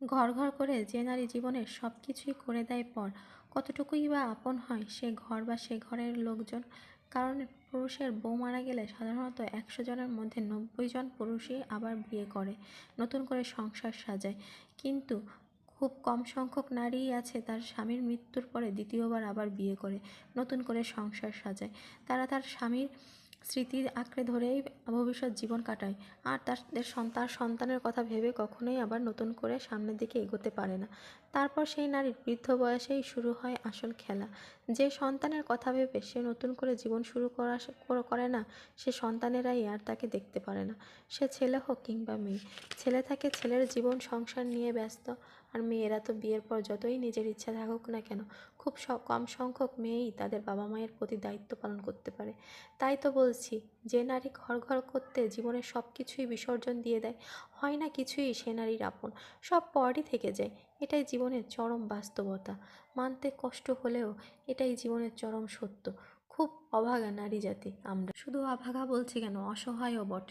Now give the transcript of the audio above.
ঘর ঘর করে যে নারী জীবনের সব কিছুই করে দেয় পর, কতটুকুই বা আপন হয় সে ঘর বা সে ঘরের লোকজন? কারণ পুরুষের বউ মারা গেলে সাধারণত একশো জনের মধ্যে নব্বই জন পুরুষই আবার বিয়ে করে, নতুন করে সংসার সাজায়। কিন্তু খুব কম সংখ্যক নারীই আছে তার স্বামীর মৃত্যুর পরে দ্বিতীয়বার আবার বিয়ে করে, নতুন করে সংসার সাজায়। তারা তার স্বামীর স্মৃতি আঁকড়ে ধরেই ভবিষ্যৎ জীবন কাটায়। আর তাদের সন্তান সন্তানের কথা ভেবে কখনোই আবার নতুন করে সামনের দিকে এগোতে পারে না। তারপর সেই নারীর বৃদ্ধ বয়সেই শুরু হয় আসল খেলা। যে সন্তানের কথা ভেবে সে নতুন করে জীবন শুরু কর- করে না, সে সন্তানেরাই আর তাকে দেখতে পারে না। সে ছেলে হোক কিংবা মেয়ে, ছেলে থাকে ছেলের জীবন সংসার নিয়ে ব্যস্ত। আর মেয়েরা তো বিয়ের পর যতই নিজের ইচ্ছা থাকুক না কেন, খুব কম সংখ্যক মেয়েই তাদের বাবা মায়ের প্রতি দায়িত্ব পালন করতে পারে। তাই তো বলছি, যে নারী ঘর ঘর করতে জীবনের সব কিছুই বিসর্জন দিয়ে দেয়, হয় না কিছুই সে নারীর আপন, সব পরই থেকে যায়। এটাই জীবনের চরম বাস্তবতা। মানতে কষ্ট হলেও এটাই জীবনের চরম সত্য। খুব অভাগা নারী জাতি আমরা। শুধু অভাগা বলছি কেন, অসহায়ও বটে।